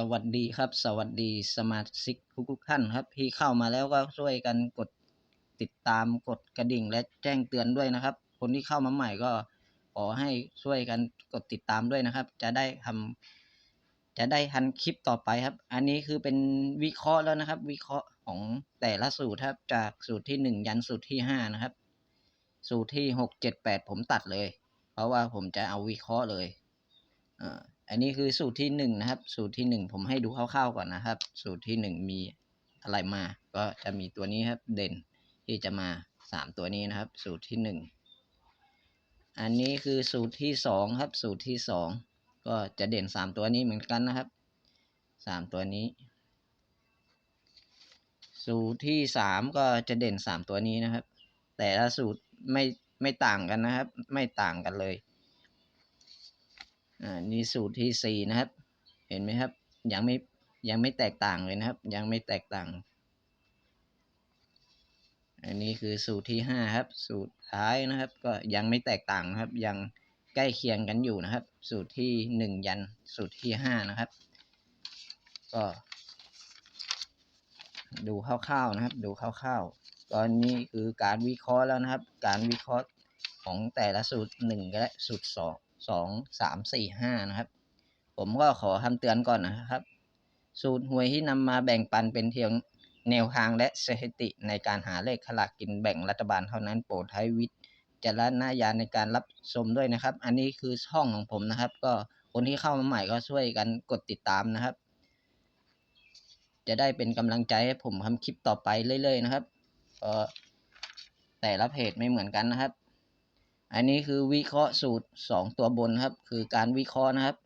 สวัสดีครับ สวัสดีสมาชิกทุกท่านครับ ที่เข้ามาแล้วก็ช่วยกันกดติดตามกดกระดิ่งและแจ้งเตือนด้วยนะครับ คนที่เข้ามาใหม่ก็ขอให้ช่วยกันกดติดตามด้วยนะครับ จะได้ทำจะได้ทันคลิปต่อไปครับ อันนี้คือเป็นวิเคราะห์แล้วนะครับ วิเคราะห์ของแต่ละสูตรครับจากสูตรที่หนึ่งยันสูตรที่ห้านะครับ สูตรที่หกเจ็ดแปดผมตัดเลย เพราะว่าผมจะเอาวิเคราะห์เลยอ่า อันนี้คือสูตรที่หนึ่งนะครับ สูตรที่หนึ่งผมให้ดูคร่าวๆก่อนนะครับ สูตรที่หนึ่งมีอะไรมา ก็จะมีตัวนี้ครับ เด่นที่จะมาสามตัวนี้นะครับ สูตรที่หนึ่งอันนี้คือสูตรที่สองครับ สูตรที่สองก็จะเด่นสามตัวนี้เหมือนกันนะครับสามตัวนี้ สูตรที่สามก็จะเด่นสามตัวนี้นะครับ แต่ละสูตรไม่ไม่ต่างกันนะครับ ไม่ต่างกันเลย อ่านี่สูตรที่สี่นะครับ เห็นไหมครับ ยังไม่ยังไม่แตกต่างเลยนะครับ ยังไม่แตกต่าง อันนี้คือสูตรที่ห้าครับ สูตรท้ายนะครับ ก็ยังไม่แตกต่างนะครับ ยังใกล้เคียงกันอยู่นะครับ สูตรที่หนึ่งยันสูตรที่ห้านะครับ ก็ ดูคร่าวๆนะครับ ดูคร่าวๆ ตอนนี้คือการวิเคราะห์แล้วนะครับ การวิเคราะห์ของแต่ละสูตรหนึ่งและสูตรสอง สองสามสี่ห้านะครับ ผมก็ขอคำเตือนก่อนนะครับ สูตรหวยที่นำมาแบ่งปันเป็นเพียงแนวทางและสถิติในการหาเลขขลากกินแบ่งรัฐบาลเท่านั้นโปรดใช้วิจารณญาณในการรับชมด้วยนะครับ อันนี้คือช่องของผมนะครับ ก็คนที่เข้ามาใหม่ก็ช่วยกันกดติดตามนะครับ จะได้เป็นกำลังใจให้ผมทำคลิปต่อไปเรื่อยๆนะครับก็แต่ละเพจไม่เหมือนกันนะครับ อันนี้คือวิเคราะห์สูตรสองตัวบนครับ คือการวิเคราะห์นะครับ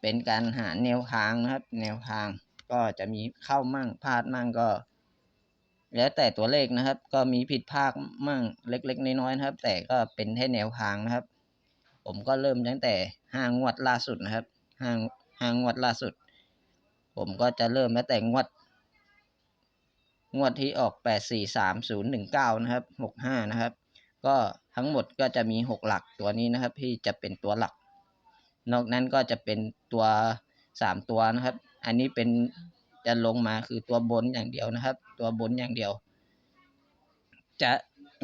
เป็นการหาแนวทางนะครับ แนวทางก็จะมีเข้ามั่งพลาดมั่งก็ แล้วแต่ตัวเลขนะครับ ก็มีผิดพลาดมั่งเล็ก ๆ น้อยๆนะครับ แต่ก็เป็นแค่แนวทางนะครับ ผมก็เริ่มตั้งแต่ห้างวดล่าสุดนะครับห้างห้างวดล่าสุด ผมก็จะเริ่มตั้งแต่งวด งวดที่ออกแปดสี่สามศูนย์หนึ่งเก้านะครับหกห้านะครับ ก็ทั้งหมดก็จะมีหกหลักตัวนี้นะครับ ที่จะเป็นตัวหลัก นอกนั้นก็จะเป็นตัวสามตัวนะครับ อันนี้เป็นจะลงมาคือตัวบนอย่างเดียวนะครับ ตัวบนอย่างเดียว จะ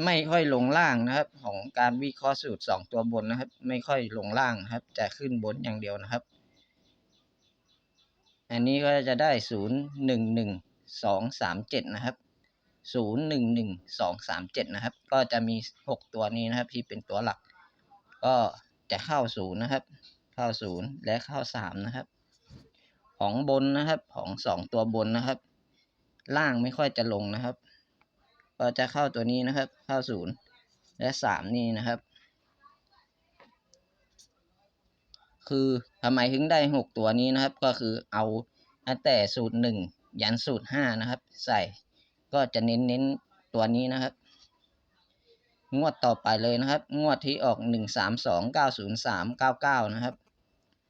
ไม่ค่อยลงล่างนะครับ ของการวิเคราะห์สูตรสองตัวบนนะครับ ไม่ค่อยลงล่างนะครับ จะขึ้นบนอย่างเดียวนะครับ อันนี้ก็จะได้ศูนย์หนึ่งหนึ่งสองสามเจ็ดนะครับ ศูนย์หนึ่งหนึ่งสองสามเจ็ดนะครับ ก็จะมีหกตัวนี้นะครับ ที่เป็นตัวหลัก ก็จะเข้าศูนย์นะครับ เข้าศูนย์และเข้าสามนะครับ ของบนนะครับของสองตัวบนนะครับ ล่างไม่ค่อยจะลงนะครับ ก็จะเข้าตัวนี้นะครับ เข้าศูนย์และสามนี่นะครับ คือทำไมถึงได้หกตัวนี้นะครับ ก็คือเอาตั้งแต่สูตรหนึ่งยันสูตรห้านะครับ ใส่ ก็จะเน้นเน้นตัวนี้นะครับ งวดต่อไปเลยนะครับ งวดที่ออกหนึ่งสามสองเก้าศูนย์สามเก้าเก้านะครับ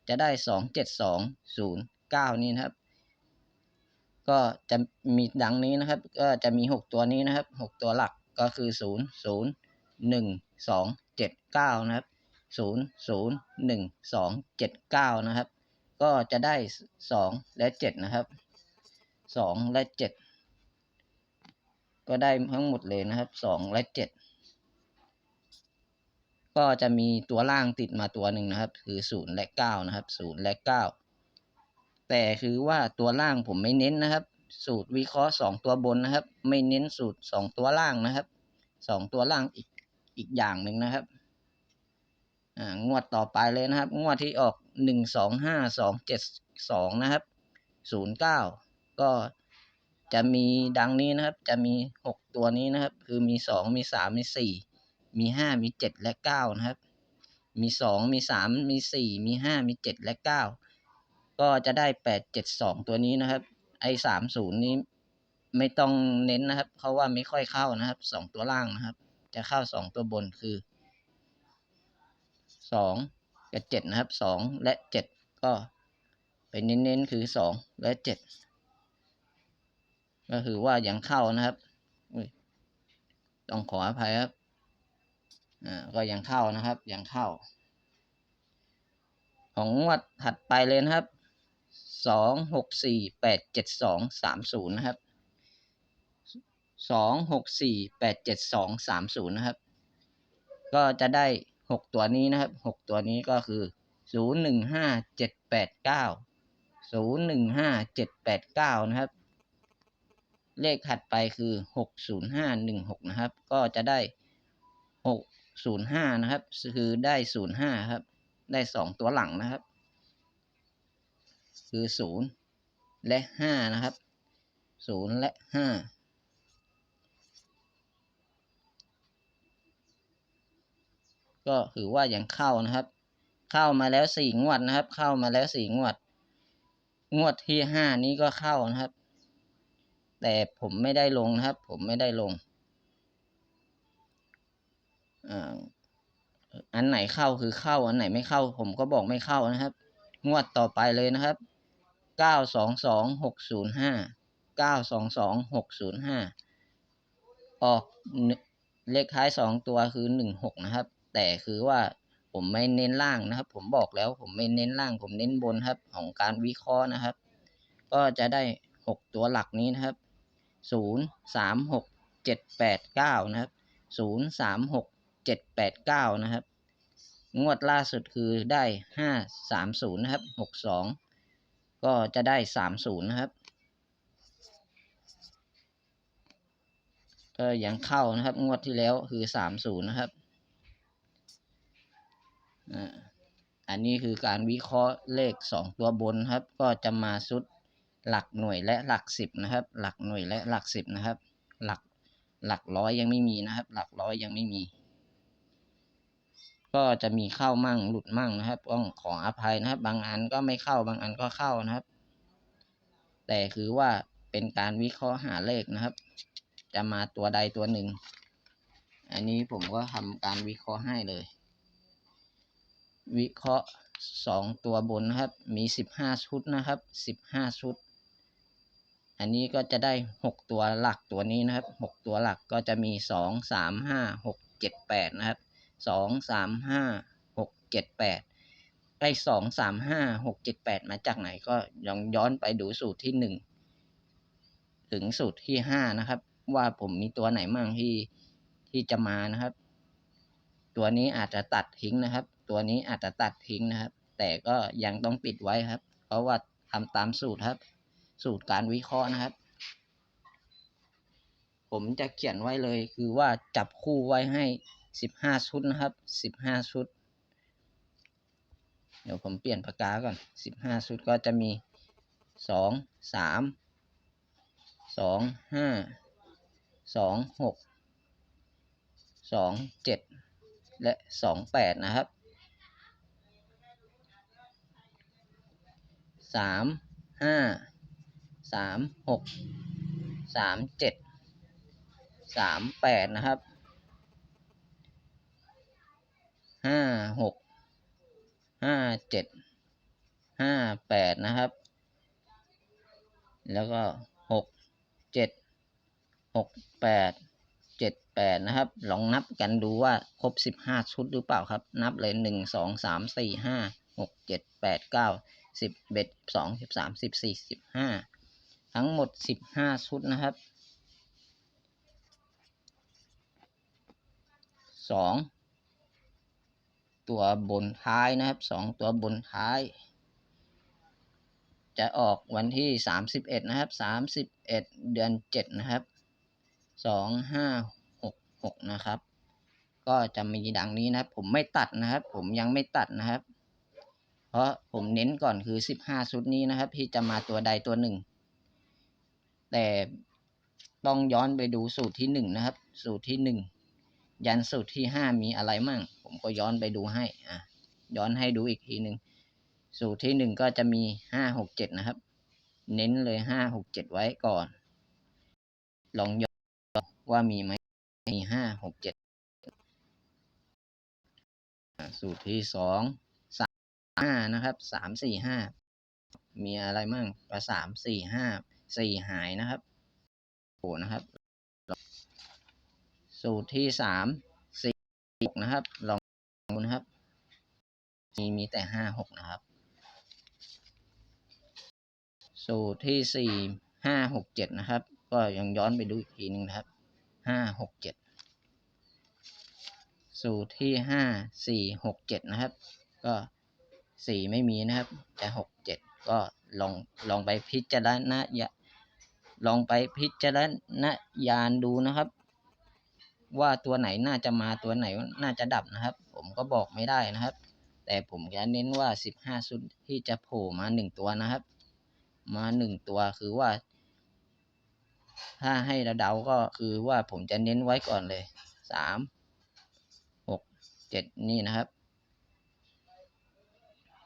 จะได้สองเจ็ดสองศูนย์เก้านี่นะครับ ก็จะมีดังนี้นะครับ ก็จะมีหกตัวนี้นะครับหกตัวหลักก็คือศูนย์ศูนย์หนึ่งสองเจ็ดเก้านะครับศูนย์ศูนย์หนึ่งสองเจ็ดเก้านะครับ ก็จะได้สองและเจ็ดนะครับสองและเจ็ด ก็ได้ทั้งหมดเลยนะครับสองและเจ็ดก็จะมีตัวล่างติดมาตัวหนึ่งนะครับ คือศูนย์และเก้านะครับศูนย์และเก้าแต่คือว่าตัวล่างผมไม่เน้นนะครับ สูตรวิเคราะห์สองตัวบนนะครับ ไม่เน้นสูตรสองตัวล่างนะครับสองตัวล่างอีกอีกอย่างหนึ่งนะครับอ่างวดต่อไปเลยนะครับ งวดที่ออกหนึ่งสองห้าสองเจ็ดสองนะครับศูนย์เก้าก็ จะมีดังนี้นะครับ จะมีหกตัวนี้นะครับ คือมีสองมีสามมีสี่มีห้ามีเจ็ดและเก้านะครับ มีสองมีสามมีสี่มีห้ามีเจ็ดและเก้าก็จะได้แปดเจ็ดสองตัวนี้นะครับ ไอ้สามศูนย์นี้ไม่ต้องเน้นนะครับ เพราะว่าไม่ค่อยเข้านะครับสองตัวล่างนะครับ จะเข้าสองตัวบนคือสองกับเจ็ดนะครับสองและเจ็ดก็ไปเน้นๆคือสองและเจ็ด ก็คือว่ายังเข้านะครับต้องขออภัยครับอ่าก็ยังเข้านะครับ ยังเข้า ของงวดถัดไปเลยนะครับสองหกสี่แปดเจ็ดสองสามศูนย์นะครับสองหกสี่แปดเจ็ดสองสามศูนย์นะครับ ก็จะได้หกตัวนี้นะครับหกตัวนี้ก็คือศูนย์หนึ่งห้าเจ็ดแปดเก้าศูนย์หนึ่งห้าเจ็ดแปดเก้านะครับ เลขถัดไปคือหกศูนย์ห้าหนึ่งหกนะครับ ก็จะได้หกศูนย์ห้านะครับ คือได้ศูนย์ห้าครับ ได้สองตัวหลังนะครับ คือศูนย์และห้านะครับศูนย์และห้าก็ถือว่ายังเข้านะครับ เข้ามาแล้วสี่งวดนะครับ เข้ามาแล้วสี่งวด งวดที่ห้านี้ก็เข้านะครับ แต่ผมไม่ได้ลงนะครับ ผมไม่ได้ลงอันไหนเข้าคือเข้า อันไหนไม่เข้า ผมก็บอกไม่เข้านะครับ งวดต่อไปเลยนะครับ เก้าสองสองหกศูนย์ห้า เก้าสองสองหกศูนย์ห้า ออกเลขท้ายสองตัวคือหนึ่งหกนะครับ แต่คือว่าผมไม่เน้นล่างนะครับ ผมบอกแล้วผมไม่เน้นล่าง ผมเน้นบนครับ ของการวิเคราะห์นะครับ ก็จะได้หกตัวหลักนี้นะครับ ศูนย์สามหกเจ็ดแปดเก้านะครับศูนย์สามหกเจ็ดแปดเก้านะครับ งวดล่าสุดคือได้ห้าสามศูนย์นะครับหกสองก็จะได้สามศูนย์นะครับก็ยังเข้านะครับ งวดที่แล้วคือสามศูนย์นะครับอันนี้คือการวิเคราะห์เลขสองตัวบนครับ ก็จะมาชุด หลักหน่วยและหลักสิบนะครับ หลักหน่วยและหลักสิบนะครับ หลักหลักร้อยยังไม่มีนะครับ หลักร้อยยังไม่มี ก็จะมีเข้ามั่งหลุดมั่งนะครับต้องขออภัยนะครับ บางอันก็ไม่เข้าบางอันก็เข้านะครับ แต่คือว่าเป็นการวิเคราะห์หาเลขนะครับ จะมาตัวใดตัวหนึ่ง อันนี้ผมก็ทำการวิเคราะห์ให้เลย วิเคราะห์สองตัวบนนะครับ มีสิบห้าชุดนะครับสิบห้าชุด อันนี้ก็จะได้หกตัวหลักตัวนี้นะครับหกตัวหลักก็จะมีสองสามห้าหกเจ็ดแปดนะครับสองสามห้าหกเจ็ดแปดได้สองสามห้าหกเจ็ดแปดมาจากไหนก็ลองย้อนไปดูสูตรที่หนึ่งถึงสูตรที่ห้านะครับ ว่าผมมีตัวไหนมั่งที่ที่จะมานะครับ ตัวนี้อาจจะตัดทิ้งนะครับ ตัวนี้อาจจะตัดทิ้งนะครับ แต่ก็ยังต้องปิดไว้ครับ เพราะว่าทำตามสูตรครับ สูตรการวิเคราะห์นะครับ ผมจะเขียนไว้เลยคือว่าจับคู่ไว้ให้สิบห้าชุดนะครับสิบห้าชุด เดี๋ยวผมเปลี่ยนปากกาก่อนสิบห้าชุดก็จะมีสองสามสองห้าสองหกสองเจ็ดและสองแปดนะครับสามห้า สามหกสามเจ็ดสามแปดนะครับห้าหกห้าเจ็ดห้าแปดนะครับ แล้วก็หกเจ็ดหกแปดเจ็ดแปดนะครับ ลองนับกันดูว่าครบสิบห้าชุดหรือเปล่าครับ นับเลยหนึ่งสองสามสี่ห้าหกเจ็ดแปดเก้าสิบเอ็ดสองสิบสามสิบสี่สิบห้า ทั้งหมดสิบห้าชุดนะครับสองตัวบนท้ายนะครับสองตัวบนท้าย จะออกวันที่สามสิบเอ็ดนะครับสามสิบเอ็ดเดือนเจ็ดนะครับสองห้าหกหกนะครับ ก็จะมีดังนี้นะครับ ผมไม่ตัดนะครับ ผมยังไม่ตัดนะครับ เพราะผมเน้นก่อนคือสิบห้าชุดนี้นะครับ ที่จะมาตัวใดตัวหนึ่ง แต่ต้องย้อนไปดูสูตรที่หนึ่งนะครับ สูตรที่หนึ่งยันสูตรที่ห้ามีอะไรมั่ง ผมก็ย้อนไปดูให้อะย้อนให้ดูอีกทีหนึ่งสูตรที่หนึ่งก็จะมีห้าหกเจ็ดนะครับ เน้นเลยห้าหกเจ็ดไว้ก่อน ลองย้อนว่ามีไหมมีห้าหกเจ็ดสูตรที่สองสามห้านะครับสามสี่ห้ามีอะไรมั่งก็สามสี่ห้า สี่หายนะครับโอ้นะครับ สูตรที่สามสี่หกนะครับ ลองดูนะครับ มีมีแต่ห้าหกนะครับ สูตรที่สี่ห้าหกเจ็ดนะครับ ก็ยังย้อนไปดูอีกทีหนึ่งนะครับห้าหกเจ็ดสูตรที่ห้าสี่หกเจ็ดนะครับ ก็สี่ไม่มีนะครับ แต่หกเจ็ดก็ลองลองไปพิจารณา ลองไปพิจารณญาณดูนะครับ ว่าตัวไหนน่าจะมาตัวไหนน่าจะดับนะครับ ผมก็บอกไม่ได้นะครับ แต่ผมจะเน้นว่าสิบห้าชุดที่จะโผล่มาหนึ่งตัวนะครับ มาหนึ่งตัวคือว่า ถ้าให้ราเดาก็คือว่าผมจะเน้นไว้ก่อนเลยสามหกเจ็ดนี่นะครับ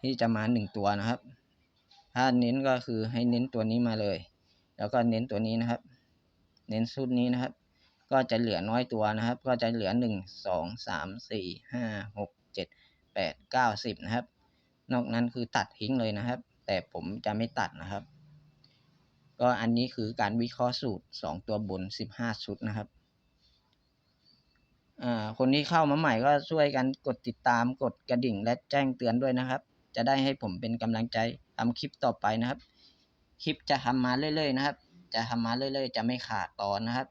ที่จะมาหนึ่งตัวนะครับถ้าเน้นก็คือให้เน้นตัวนี้มาเลย แล้วก็เน้นตัวนี้นะครับ เน้นชุดนี้นะครับ ก็จะเหลือน้อยตัวนะครับ ก็จะเหลือหนึ่งสองสามสี่ห้าหกเจ็ดแปดเก้าสิบนะครับ นอกนั้นคือตัดทิ้งเลยนะครับ แต่ผมจะไม่ตัดนะครับ ก็อันนี้คือการวิเคราะห์สูตรสองตัวบนสิบห้าชุดนะครับอ่าคนที่เข้ามาใหม่ก็ช่วยกันกดติดตามกดกระดิ่งและแจ้งเตือนด้วยนะครับ จะได้ให้ผมเป็นกำลังใจทำคลิปต่อไปนะครับ คลิปจะทำมาเรื่อยๆนะครับ จะทำมาเรื่อยๆ จะไม่ขาดตอนนะครับ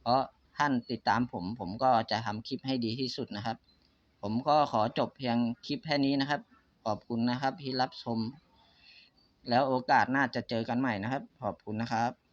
เพราะท่านติดตามผม ผมก็จะทำคลิปให้ดีที่สุดนะครับ ผมก็ขอจบเพียงคลิปแค่นี้นะครับ ขอบคุณนะครับที่รับชม แล้วโอกาสหน้าจะเจอกันใหม่นะครับ ขอบคุณนะครับ